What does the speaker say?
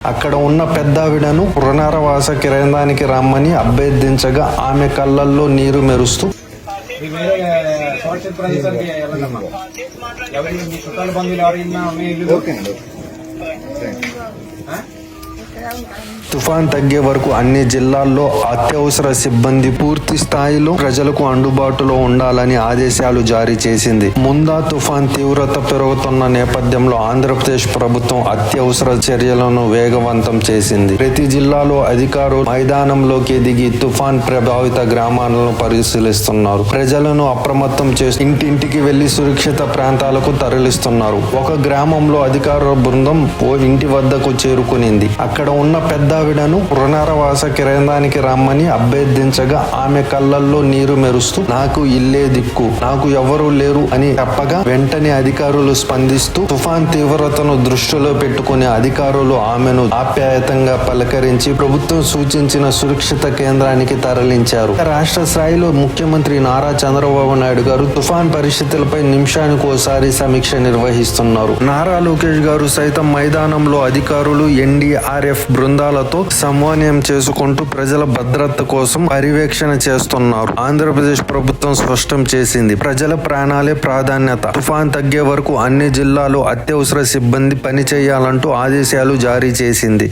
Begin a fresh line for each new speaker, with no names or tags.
అక్కడ ఉన్న పెద్దావిడను పునరావాస కేంద్రానికి రమ్మని అభ్యర్థించగా ఆమె కళ్ళల్లో నీరు మెరుస్తూ తుఫాన్ తగ్గే వరకు అన్ని జిల్లాల్లో అత్యవసర సిబ్బంది పూర్తి స్థాయిలో ప్రజలకు అందుబాటులో ఉండాలని ఆదేశాలు జారీ చేసింది. ముందా తుఫాన్ తీవ్రత పెరుగుతున్న నేపథ్యంలో ఆంధ్రప్రదేశ్ ప్రభుత్వం అత్యవసర చర్యలను వేగవంతం చేసింది. ప్రతి జిల్లాలో అధికారులు మైదానంలోకి దిగి తుఫాన్ ప్రభావిత గ్రామాలను పరిశీలిస్తున్నారు. ప్రజలను అప్రమత్తం చేసి ఇంటింటికి వెళ్ళి సురక్షిత ప్రాంతాలకు తరలిస్తున్నారు. ఒక గ్రామంలో అధికారుల బృందం ఓ ఇంటి వద్దకు చేరుకునింది. అక్కడ ఉన్న పెద్దావిడను పునరావాస కేంద్రానికి రమ్మని అభ్యర్థించగా ఆమె కళ్ళల్లో నీరు మెరుస్తూ నాకు ఇల్లే దిక్కు నాకు ఎవరూ లేరు అని చెప్పగా వెంటనే అధికారులు స్పందిస్తూ తుఫాన్ తీవ్రతను దృష్టిలో పెట్టుకుని అధికారులు ఆమెను ఆప్యాయతంగా పలకరించి ప్రభుత్వం సూచించిన సురక్షిత కేంద్రానికి తరలించారు. రాష్ట్ర స్థాయిలో ముఖ్యమంత్రి నారా చంద్రబాబు నాయుడు గారు తుఫాన్ పరిస్థితులపై నిమిషానికి ఓసారి సమీక్ష నిర్వహిస్తున్నారు. నారా లోకేష్ గారు సైతం మైదానంలో అధికారులు ఎన్డీఆర్ఎఫ్ బృందాలతో సమన్వయం చేసుకుంటూ ప్రజల భద్రత కోసం పర్యవేక్షణ చేస్తున్నారు. ఆంధ్రప్రదేశ్ ప్రభుత్వం స్పష్టం చేసింది. ప్రజల ప్రాణాలే ప్రాధాన్యత. తుఫాన్ తగ్గే వరకు అన్ని జిల్లాలు అత్యవసర సిబ్బంది పనిచేయాలంటూ ఆదేశాలు జారీ చేసింది.